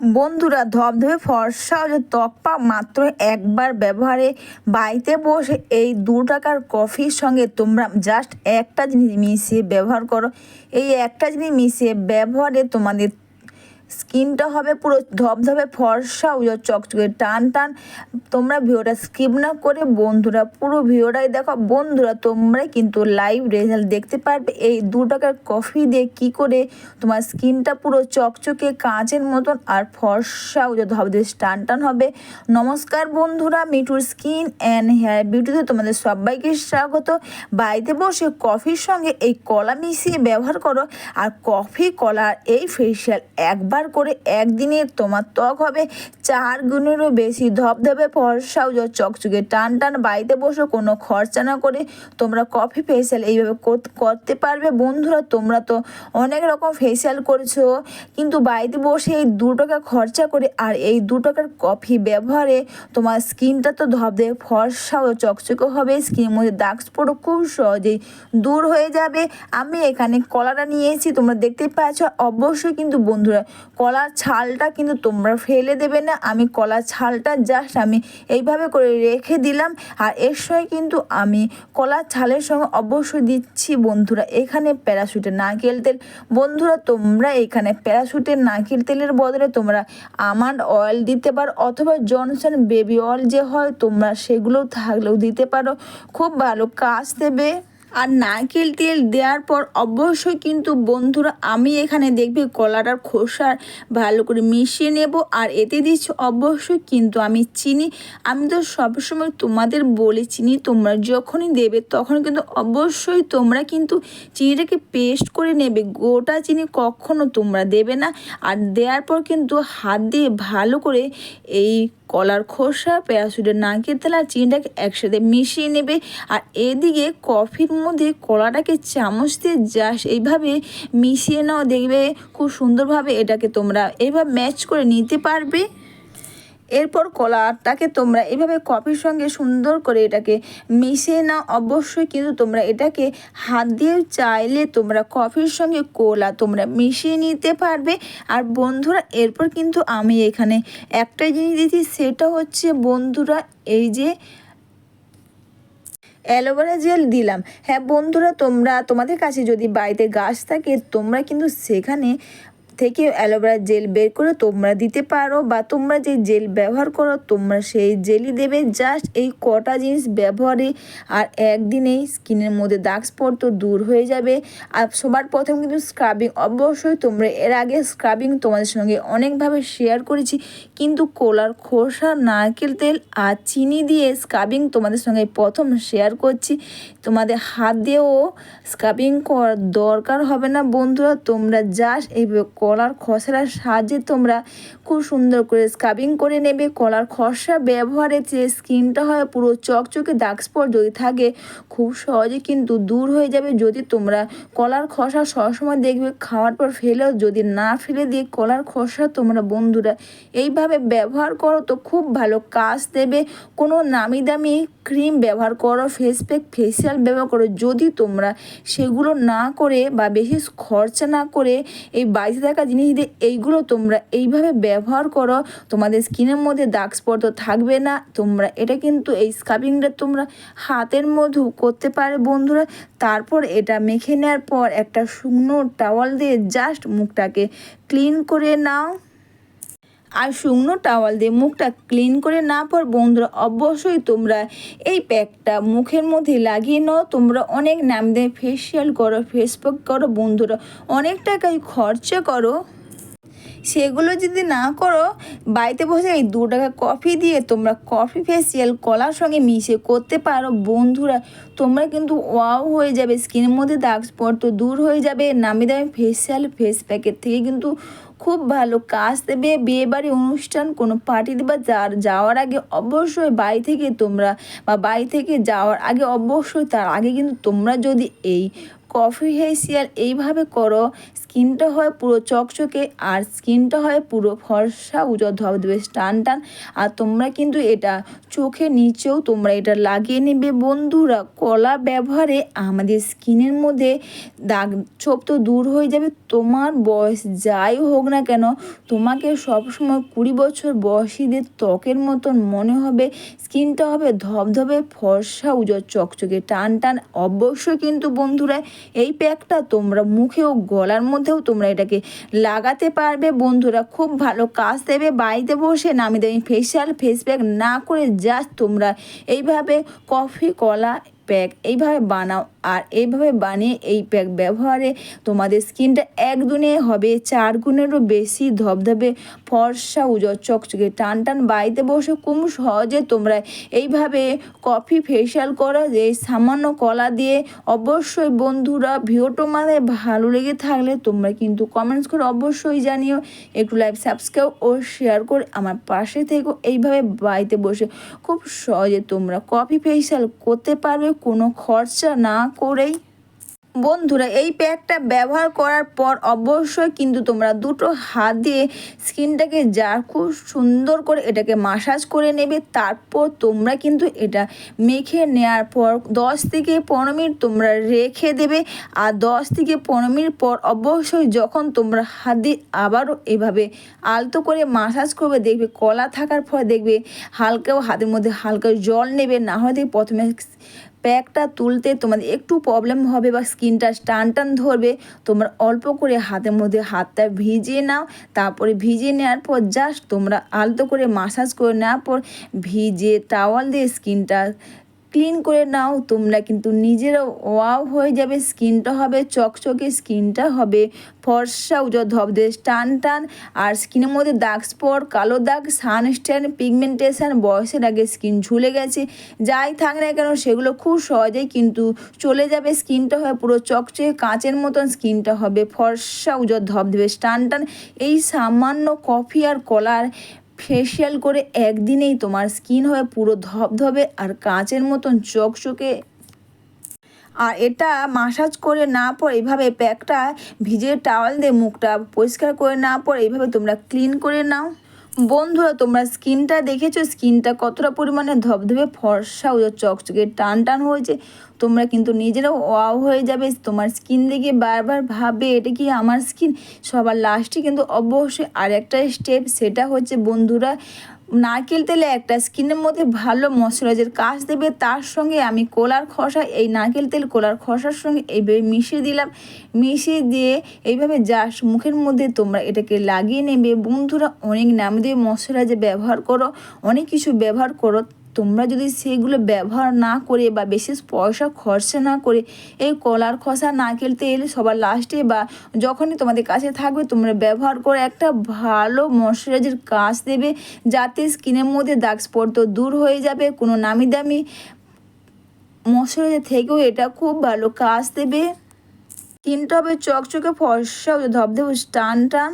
বন্ধুরা ধবধবে ফর্সা যে তপ্পা মাত্র একবার ব্যবহারে বাড়িতে বসে এই দু টাকার কফির সঙ্গে তোমরা জাস্ট একটা জিনিস মিশিয়ে ব্যবহার করো। এই একটা জিনিস মিশিয়ে ব্যবহারে তোমাদের স্কিনটা হবে পুরো ধবধবে, ফর্সা ও চকচকে, টান টান। তোমরা ভিডিওটা স্কিপ না করে বন্ধুরা, পুরো ভিডিওটাই দেখো। বন্ধুরা তোমরা কিন্তু লাইভ রেজাল্ট দেখতে পারবে। এই দু টাকার কফি দিয়ে কি করে তোমার স্কিনটা পুরো চকচকে, কাঁচের মতন আর ফর্সা ও ধবধবে, টান টান হবে। নমস্কার বন্ধুরা, মিঠুর স্কিন অ্যান্ড হেয়ার বিউটিতে তোমাদের সবাইকে স্বাগত। বাড়িতে বসে কফির সঙ্গে এই কলা মিশিয়ে ব্যবহার করো। আর কফি কলার এই ফেসিয়াল একবার করে একদিনে তোমার ত্বক হবে। চার গুণেরও বেশি ধবধবে ফর্সা ও চকচকে। টান টান বাড়িতে বসে, কোনো খরচা না করে তোমরা কফি ফেসিয়াল এইভাবে করতে পারবে। বন্ধুরা, তোমরা তো অনেক রকম ফেসিয়াল করেছ, কিন্তু বাড়িতে বসে এই দু টাকা খরচা করে আর এই দু টাকার কফি ব্যবহারে তোমার স্কিনটা তো ধবধবে, ফর্সা ও চকচকে হবে। স্কিনের মধ্যে দাগ স্পট খুব সহজেই দূর হয়ে যাবে। আমি এখানে কলাটা নিয়েছি তোমরা দেখতে পাচ্ছ। অবশ্যই কিন্তু বন্ধুরা কলার ছালটা কিন্তু তোমরা ফেলে দেবে না। আমি কলার ছালটা জাস্ট আমি এইভাবে করে রেখে দিলাম। আর এর সঙ্গে কিন্তু আমি কলার ছালের সঙ্গে অবশ্যই দিচ্ছি বন্ধুরা, এখানে প্যারাশুটের নারকেল তেল। বন্ধুরা, তোমরা এখানে প্যারাশুটের নারকেল তেলের বদলে তোমরা আমান্ড অয়েল দিতে পারো অথবা জনসন বেবি অয়েল যে হয়, তোমরা সেগুলো থাকলেও দিতে পারো। খুব ভালো কাজ দেবে। আর নারকেল তেল দেওয়ার পর অবশ্যই কিন্তু বন্ধুরা আমি এখানে দেখবে কলাটার খোসার ভালো করে মিশিয়ে নেব। আর এতে দিচ্ছি অবশ্যই কিন্তু আমি চিনি। আমি তো সবসময় তোমাদের বলি চিনি তোমরা যখনই দেবে তখন কিন্তু অবশ্যই তোমরা কিন্তু চিনিটাকে পেস্ট করে নেবে। গোটা চিনি কখনো তোমরা দেবে না। আর দেওয়ার পর কিন্তু হাত দিয়ে ভালো করে এই কলার খোসা প্যারাসুটের নাকের তেল আর চিনিটাকে একসাথে মিশিয়ে নেবে। আর এদিকে কফির মধ্যে কলাটাকে চামচ দিয়ে যাস এইভাবে মিশিয়ে নাও, দেখবে খুব সুন্দরভাবে এটাকে তোমরা এইভাবে ম্যাচ করে নিতে পারবে। এরপর কলাটাকে তোমরা এভাবে কফির সঙ্গে সুন্দর করে এটাকে মিশিয়ে নাও। অবশ্যই কিন্তু তোমরা এটাকে হাত দিয়েও চাইলে তোমরা কফির সঙ্গে কোলা তোমরা মিশিয়ে নিতে পারবে। আর বন্ধুরা, এরপর কিন্তু আমি এখানে একটা জিনিস দিচ্ছি সেটা হচ্ছে বন্ধুরা, এই যে অ্যালোভেরা জেল দিলাম। হ্যাঁ বন্ধুরা, তোমরা তোমাদের কাছে যদি বাড়িতে গাছ থাকে, তোমরা কিন্তু সেখানে থেকে অ্যালোভেরা জেল বের করে তোমরা দিতে পারো বা তোমরা যে জেল ব্যবহার করো, তোমরা সেই জেলই দেবে। জাস্ট এই কটা জিনিস ব্যবহারে আর একদিনেই স্কিনের মধ্যে দাগ স্পট তো দূর হয়ে যাবে। আর সবার প্রথম কিন্তু স্ক্রাবিং অবশ্যই তোমরা এর আগে স্ক্রাবিং তোমাদের সঙ্গে অনেকভাবে শেয়ার করেছি। কিন্তু কোলার খোসা, নারকেল তেল আর চিনি দিয়ে স্ক্রাবিং তোমাদের সঙ্গে প্রথম শেয়ার করছি। তোমাদের হাত দিয়েও স্ক্রাবিং করার দরকার হবে না বন্ধুরা। তোমরা জাস্ট এইভাবে কলার খসড়ার সাহায্যে তোমরা খুব সুন্দর করে স্ক্রাবিং করে নেবে। কলার খসড়া ব্যবহারে যে স্কিনটা হয়, পুরো চকচকে দাগ স্পট যদি থাকে, খুব সহজে কিন্তু দূর হয়ে যাবে। যদি তোমরা কলার খসা সবসময় দেখবে, খাওয়ার পর ফেলেও যদি না ফেলে দিয়ে কলার খসা তোমরা বন্ধুরা এইভাবে ব্যবহার করো তো খুব ভালো কাজ দেবে। কোনো নামি দামি ক্রিম ব্যবহার করো ফেস প্যাক ফেসিয়াল ব্যবহার করো। যদি তোমরা সেগুলো না করে বা বেশি খরচা না করে এই বাড়িতে থাকা জিনিস দিয়ে এইগুলো তোমরা এইভাবে ব্যবহার করো। তোমাদের স্কিনের মধ্যে দাগ স্পট তো থাকবে না। তোমরা এটা কিন্তু এই স্কাবিংটা তোমরা হাতের মধু করতে পারে বন্ধুরা। তারপর এটা মেখে নেওয়ার পর একটা শুকনো টাওয়াল দিয়ে জাস্ট মুখটাকে ক্লিন করে নাও। আর শুকনো টাওয়াল দিয়ে মুখটা ক্লিন করে না পর বন্ধুরা, অবশ্যই তোমরা এই প্যাকটা মুখের মধ্যে লাগিয়ে নাও। তোমরা অনেক নাম দিয়ে ফেসিয়াল করো ফেসপ্যাক করো, বন্ধুরা, অনেক টাকায় খরচা করো। সেগুলো যদি না করো, বাড়িতে বসে এই দু টাকা কফি দিয়ে তোমরা কফি ফেসিয়াল কলার সঙ্গে মিশে করতে পারো। বন্ধুরা, তোমরা কিন্তু ওয়াও হয়ে যাবে, স্কিনের মধ্যে দাগ স্পট তো দূর হয়ে যাবে। নামি দামি ফেসিয়াল ফেস প্যাকের থেকে কিন্তু খুব ভালো কাজ দেবে বিয়ে বাড়ি অনুষ্ঠান, কোনো পার্টি বা যার যাওয়ার আগে অবশ্যই বাড়ি থেকে তোমরা বা বাড়ি থেকে যাওয়ার আগে অবশ্যই তার আগে কিন্তু তোমরা যদি এই কফি ফেসিয়াল এইভাবে করো স্কিনটা হয় পুরো চকচকে আর স্কিনটা হয় পুরো ফর্সা উজো ধবধবে টান টান। আর তোমরা কিন্তু এটা চোখে নিচেও তোমরা এটা লাগিয়ে নেবে। বন্ধুরা, কলা ব্যবহারে আমাদের স্কিনের মধ্যে দাগ, ছোপ তো দূর হয়ে যাবে। তোমার বয়স যাই হোক না কেন, তোমাকে সবসময় কুড়ি বছর বয়সীদের ত্বকের মতন মনে হবে, স্কিনটা হবে ধবধবে, ফর্সা উজো চকচকে, টান টান। অবশ্যই কিন্তু বন্ধুরা, এই প্যাকটা তোমরা মুখে ও গলার মধ্যেও তোমরা এটাকে লাগাতে পারবে বন্ধুরা। খুব ভালো কাজ দেবে, বাড়িতে বসে নামি দামি ফেসিয়াল ফেস প্যাক না করে জাস্ট তোমরা এইভাবে কফি কলা প্যাক এইভাবে বানাও। আর এইভাবে বানিয়ে এই প্যাক ব্যবহারে তোমাদের স্কিনটা এক গুণে হবে, চার গুণেরও বেশি ধবধবে, ফর্সা উজর, চকচকে, টান টান বাড়িতে বসে খুব সহজে তোমরা এইভাবে কফি ফেশিয়াল করো যে সামান্য কলা দিয়ে অবশ্যই বন্ধুরা ভিডিওটা মানে ভালো লেগে থাকলে তোমরা কিন্তু কমেন্টস করে অবশ্যই জানিও। একটু লাইভ সাবস্ক্রাইব ও শেয়ার করে আমার পাশে থেকে। এইভাবে বাড়িতে বসে খুব সহজে তোমরা কফি ফেশিয়াল করতে পারবে কোনো খরচা না করেই। বন্ধুরা, এই প্যাকটা ব্যবহার করার পর অবশ্যই কিন্তু তোমরা দুটো হাত দিয়ে স্কিনটাকে যা খুব সুন্দর করে এটাকে মাসাজ করে নেবে, তারপর তোমরা কিন্তু এটা মেখে নেওয়ার পর দশ থেকে পনেরো মিনিট তোমরা রেখে দেবে। আর দশ থেকে পনেরো মিনিট পর অবশ্যই যখন তোমরা হাত দিয়ে আবারও এভাবে আলতো করে মাসাজ করবে, দেখবে কলা থাকার পর দেখবে হালকাও হাতের মধ্যে হালকা জল নেবে, না হলে দেখবে প্রথমে প্যাকটা তুলতে তোমাদের একটু প্রবলেম হবে বা স্কিনটা টান টান ধরবে, তোমরা অল্প করে হাতের মধ্যে হাতটা ভিজিয়ে নাও, তারপরে ভিজিয়ে নেওয়ার পর জাস্ট তোমরা আলতো করে মাসাজ করে নেওয়ার পর ভিজে টাওয়াল দিয়ে স্কিনটা ক্লিন করে নাও, তোমরা কিন্তু নিজেরাও ওয়াও হয়ে যাবে, স্কিনটা হবে, চকচকে স্কিনটা হবে, ফর্সা উজো ধবদে টান টান, আর স্কিনের মধ্যে দাগ স্পট কালো দাগ সানস্ট্যান পিগমেন্টেশন বয়সের আগে স্কিন ঝুলে গেছে, যাই থাক না কেন, সেগুলো খুব সহজেই কিন্তু চলে যাবে, স্কিনটা হয় পুরো চকচকে, কাঁচের মতন স্কিনটা হবে, ফর্সা উজো ধবধবে টান টান, এই সামান্য কফি আর কলার ফেসিয়াল করে একদিনেই তোমার স্কিন হয়ে পুরো ধবধবে আর কাঁচের মতন চকচকে। আর এটা মাসাজ করে না পর এইভাবে প্যাকটা ভিজে টাওয়াল দিয়ে মুখটা পরিষ্কার করে না পর এইভাবে তোমরা ক্লিন করে নাও। বন্ধুরা, তোমরা স্কিনটা দেখেছ? স্কিনটা কতটা পরিমাণে ধবধবে, ফর্সা ও চকচকে টান টান হয়েছে। তোমরা কিন্তু নিজেরাও ওয়াও হয়ে যাবে। তোমার স্কিন দেখে বারবার ভাবে এটা কি আমার স্কিন? সবার লাস্টে কিন্তু অবশ্যই আরেকটা স্টেপ, সেটা হচ্ছে বন্ধুরা নারকেল তেলে একটা স্কিনের মধ্যে ভালো ময়শ্চারাইজার কাজ দেবে। তার সঙ্গে আমি কোলার খসা, এই নারকেল তেল কোলার খসার সঙ্গে এইভাবে মিশিয়ে দিলাম। মিশিয়ে দিয়ে এইভাবে জাস্ট মুখের মধ্যে তোমরা এটাকে লাগিয়ে নেবে। বন্ধুরা, অনেক নাম দিয়ে ময়শ্চারাইজার ব্যবহার করো, অনেক কিছু ব্যবহার করো। তোমরা যদি সেগুলো ব্যবহার না করে বা বেশি পয়সা খরচা না করে এই কলার খসা না খেলতে এলে সবার লাস্টে বা যখনই তোমাদের কাছে থাকবে, তোমরা ব্যবহার করে একটা ভালো ময়শ্চারাইজার কাজ দেবে যাতে স্কিনের মধ্যে দাগ স্পট তো দূর হয়ে যাবে, কোনো নামি দামি ময়শ্চারাইজার থেকেও এটা খুব ভালো কাজ দেবে। স্কিনটা হবে চকচকে ফর্সা ধবধবে টান টান